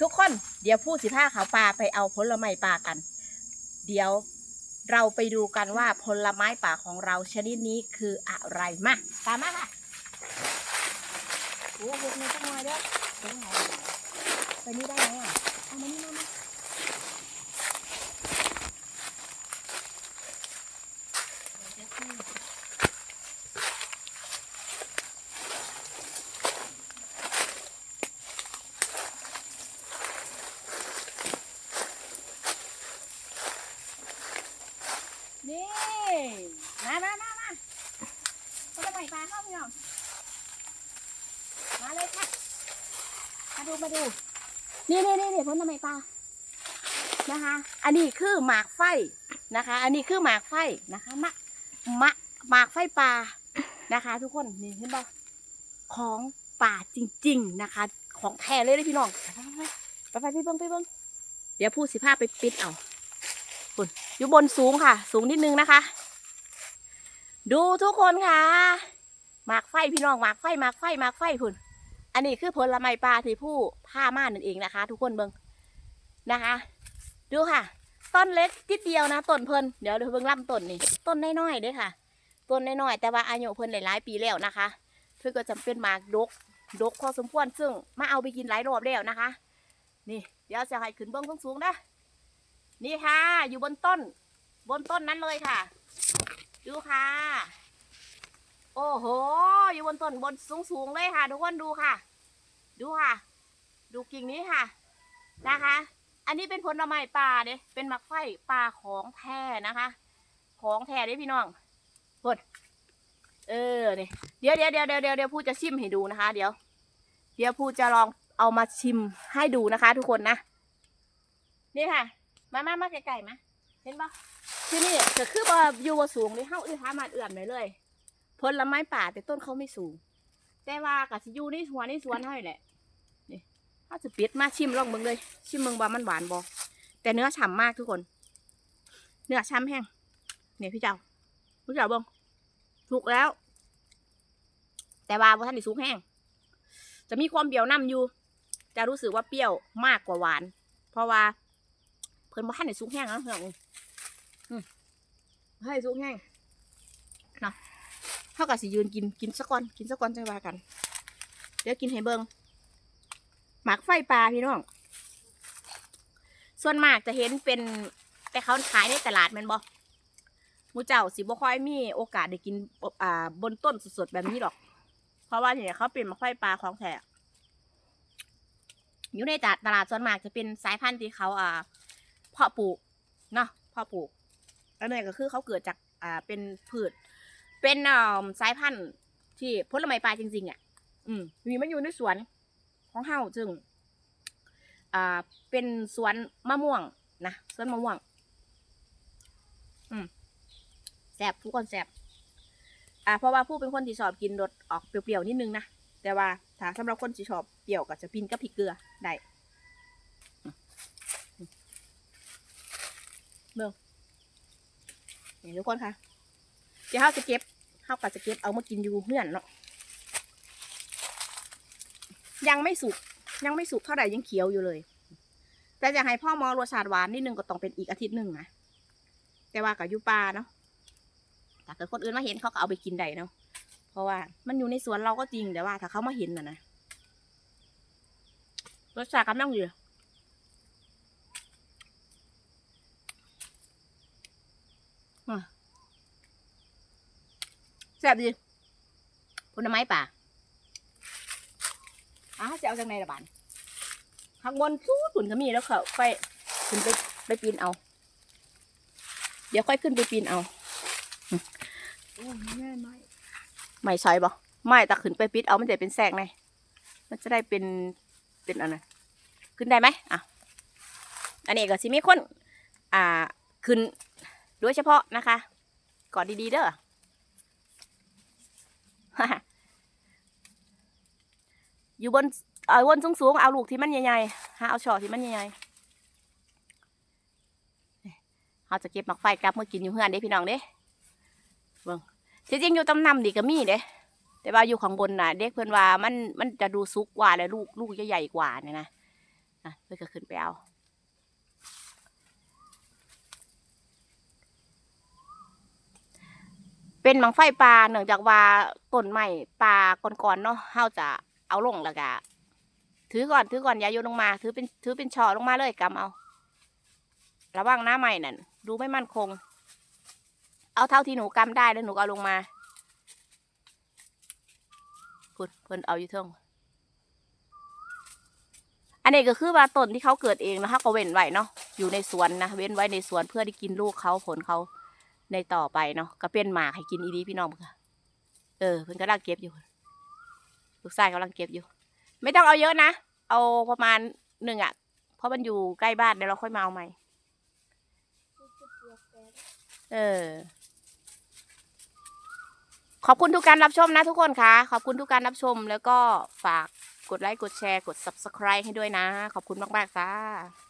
ทุกคนเดี๋ยวผู้สิผ้าเขาปลาไปเอาผลไม้ป่ากัน เดี๋ยวเราไปดูกันว่าผลไม้ป่าของเราชนิดนี้คืออะไรมาตามมาค่ะโอ้บุกในจังหวะเด้อไปนี่ได้ไหมอะเอามานี่มามา นี่มามามามาผลไม้ป่าเข้าพี่น้องมาเลยค่ะ มาดูมาดู นี่นี่นี่นี่ผลไมป่านะคะ อันนี้คือหมากไฟนะคะ อันนี้คือหมากไฟนะคะมะมะหมากไฟป่านะคะ ทุกคนนี่เห็นปะของป่าจริง ๆนะคะ ของแท้เลยเลยพี่น้องไปไปไปไปเบิ้งไปเบิ้งเดี๋ยวพูดสิภาพไปปิดเอาคุณ อยู่บนสูงค่ะ สูงนิดนึงนะคะ ดูทุกคนค่ะหมากไฟพี่น้องหมากไฟหมากไฟหมากไฟคุณอันนี้คือผลไม้ปลาที่ผู้ผ้าม่านนั่นเองนะคะ ทุกคนเบิงนะคะ ดูค่ะ ต้นเล็กทิดเดียวนะต้นเพิ่นเดี๋ยวเดี๋ยวเบิ่งลำต้นนี่ต้นน้อยๆเด้ค่ะ ต้นน้อยๆแต่ว่าอายุเพิ่นหลายๆปีแล้วนะคะ เพื่อก็จำเป็นหมากดกดกพอสมควรซึ่งมาเอาไปกินหลายรอบแล้วนะคะ นี่ เดี๋ยวจะให้ขึ้นเบื้องสูงๆนะ นี่ค่ะ อยู่บนต้น บนต้นนั้นเลยค่ะ ดูค่ะ โอ้โห อยู่บนต้นบนสูงๆเลยค่ะ ทุกคนดูค่ะ ดูค่ะ ดูกิ่งนี้ค่ะ นะคะ อันนี้เป็นผลไม้ป่าเด้เป็นมักไฟป่าของแท้นะคะ ของแท้เด้พี่น้องกดเออเนี่ยเดี๋ยวเดี๋ยวเดี๋ยวเดี๋ยวเดี๋ยวเดี๋ยวพูจะชิมให้ดูนะคะ เดี๋ยว เดี๋ยวพูจะลองเอามาชิมให้ดูนะคะ ทุกคนนะนี่ค่ะ มามามาไกลๆมาเห็นปะที่นี่ก็คือบ่อยู่บ่สูงเลยเฮาอื้อหามาเอื้อมได้เลยผลไม้ป่าแต่ต้นเขาไม่สูง แต่ว่าก็สิอยู่ในหัวในสวนเท่านี้แหละนี่ถ้าจะปิดมาชิมลองเบิ่งเลย ชิมเบิ่งว่ามันหวานบ่แต่เนื้อฉ่ำมากทุกคน เนื้อฉ่ำแห้งเนี่ยพี่เจ้าพี่เจ้าเบิ่งถูกแล้ว แต่ว่าบ่ทันได้สุกแห้งจะมีความเปรี้ยวนํอยู่ จะรู้สึกว่าเปรี้ยวมากกว่าหวาน เพราะว่า เพิ่นบ่ทันได้สุกแห้งนะเพื่อนอืมให้สุกแห้งเท่ากับสิยืนกินกินสักก่อนกินสักก่อนจะว่ากัน เดี๋ยวกินให้เบิงหมักไฟปลาพี่น้อง ส่วนมากจะเห็นเป็นแต่เขาขายในตลาดแมันบอมูเจ้าสิบ่ค่อยมีโอกาสได้กินอ่าบนต้นสดๆแบบนี้หรอก เพราะว่าเนี่ยเขาเป็นหมักไฟปลาของแท้อยู่ในตลาดส่วนมากจะเป็นสายพันธุ์ที่เขาอ่าเพาะปลูกเนาะเพาะปลูกอันนี้ก็คือเขาเกิดจากอ่าเป็นพืช เป็นสายพันธุ์ที่ผลไม้ปลาจริงๆอะ อืมมีมันอยู่ในสวนของเฮาจึง อ่า เป็นสวนมะม่วงนะสวนมะม่วง อืมแซ่บทุกคนแซ่บอ่า เพราะว่าผู้เป็นคนที่ชอบกินรสออกเปรี้ยวๆนิดนึงนะแต่ว่าถ้าสำหรับคนที่ชอบเปรี้ยวก็จะพินกับพริกเกลือได้อืมอืม เบิ่งนี่ทุกคนค่ะ เดี๋ยวเขาจะเก็บเขาก็จะเก็บเอามากินอยู่เพื่อนเนาะ ยังไม่สุก ยังไม่สุกเท่าไหร่ยังเขียวอยู่เลย แต่จะให้พ่อมอรสชาติหวานนิดนึงก็ต้องเป็นอีกอาทิตย์หนึ่งนะ แต่ว่ากับยูปลาเนาะถ้าเกิดคนอื่นมาเห็นเขาก็เอาไปกินได้เนาะ เพราะว่ามันอยู่ในสวนเราก็จริงแต่ว่า ถ้าเขามาเห็นน่ะนะรสชาติกำลังดีอะ แซ่บดีผลไม้ป่าอ้าจะเอาจากไหนละบานข้างบนสู้ตุ่นก็มีแล้วเขาค่อยขึ้นไปไปปีนเอา เดี๋ยวค่อยขึ้นไปปีนเอาโอ้ยแม่ไม่ไม่ใช่บ่ไม่แต่ขึ้นไปปิดเอามันจะเป็นแสงไงมันจะได้เป็นเป็นอันนั้นขึ้นได้ไหมอะอันนี้ก็สิมีคนอ่าขึ้นโดยเฉพาะนะคะกอดดีๆเด้อ อยู่บนเอาบนสูงๆ เอาลูกที่มันใหญ่ๆหาเอาช่อที่มันใหญ่ๆเราจะเก็บหมักไฟกลับมากินอยู่เฮือนเด้พี่น้องเด้เบิ่งที่จริงอยู่ตำนำดีก็มีเด้แต่ว่าอยู่ข้างบนน่ะ เด็กเพิ่อนว่ามันมันจะดูซุกกว่าและลูกลูกจะใหญ่กว่าเนี่ยนะอะเพื่อนก็ขึ้นไปเอา เป็นมังไฟปลาเนื่องจากว่าต้นไม้ปลาก่อนๆเนาะเฮาจะเอาลงแล้วก็ถือก่อนถือก่อนอย่าโยนลงมา ถือเป็นถือเป็นช่อลงมาเลยกำเอา ระวังหน้าใหม่นั่นดูไม่มั่นคง เอาเท่าที่หนูกำได้แล้วหนูเอาลงมาพุ่นเพิ่นเอาอยู่เทิงอันนี้ก็คือว่าต้นที่เขาเกิดเองนะคะก็เว้นไว้เนาะอยู่ในสวนนะเว้นไว้ในสวนเพื่อได้กินลูกเขาผลเขา ในต่อไปเนาะก็เป็นหมากให้กินอีดีพี่น้องค่ะเออเพิ่นกำลังเก็บอยู่ ลูกชายกำลังเก็บอยู่ ไม่ต้องเอาเยอะนะ เอาประมาณหนึ่งอะ เพราะมันอยู่ใกล้บ้านเดี๋ยวเราค่อยมาเอาใหม่ เออ ขอบคุณทุกการรับชมนะทุกคนค่ะ ขอบคุณทุกการรับชมแล้วก็ฝากกดไลค์กดแชร์กด subscribe ให้ด้วยนะ ขอบคุณมากๆค่ะ